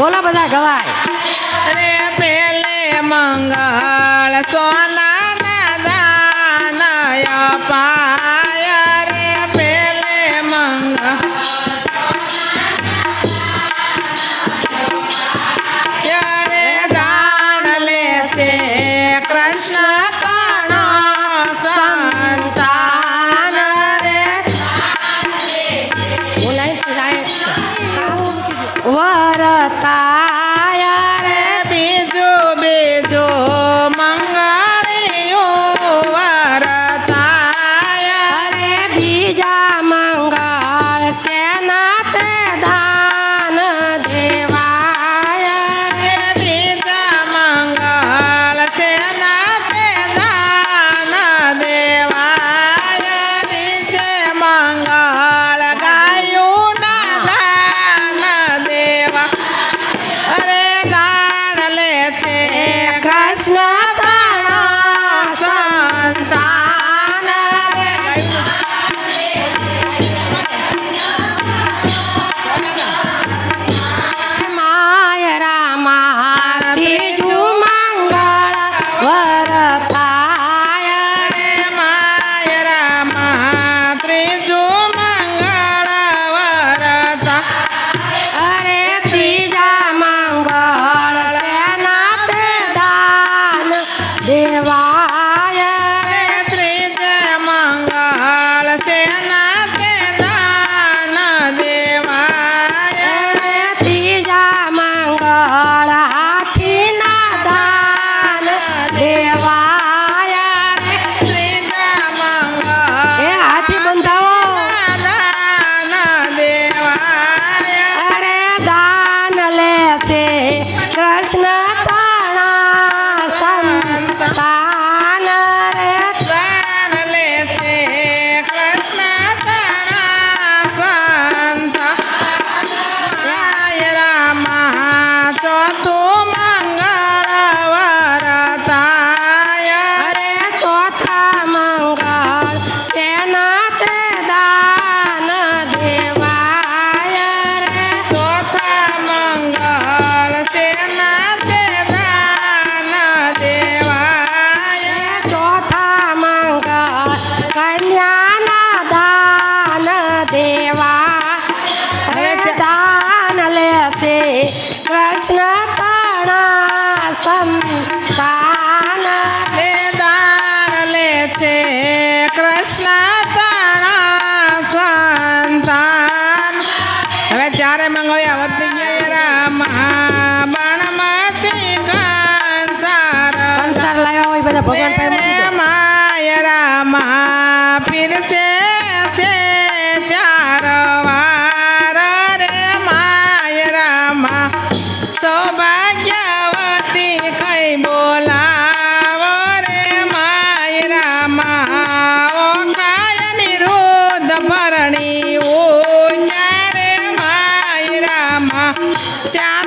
બોલો બધા ગવાય. રે પેલે મંગળ સોના ના દાનય પાય રે. પેલે મંગળ દાન લે છે કૃષ્ણ তা guard. Stand. બધા ભગવાન પાસે માય રામા પીરસે છે ચાર વાર રે માય રામા. સૌભાગ્યવતી કઈ બોલાવો રે માય રામા. ઓ કાય નિરોધ ભરણી ઓ ચારે માય રામા. ત્યાં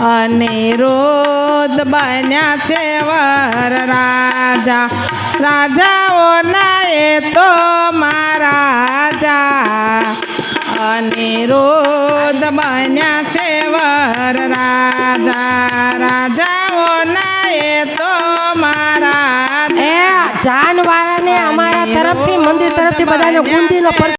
અનિરોધ બન્યા છે વર રાજા. રાજાઓ નાય તો મહારાજા. અને રોદ બન્યા છે વર રાજા. રાજાઓના એ તો મારા જાનવારાને અમારા તરફથી મંદિર તરફથી બધાને ગુંદીનો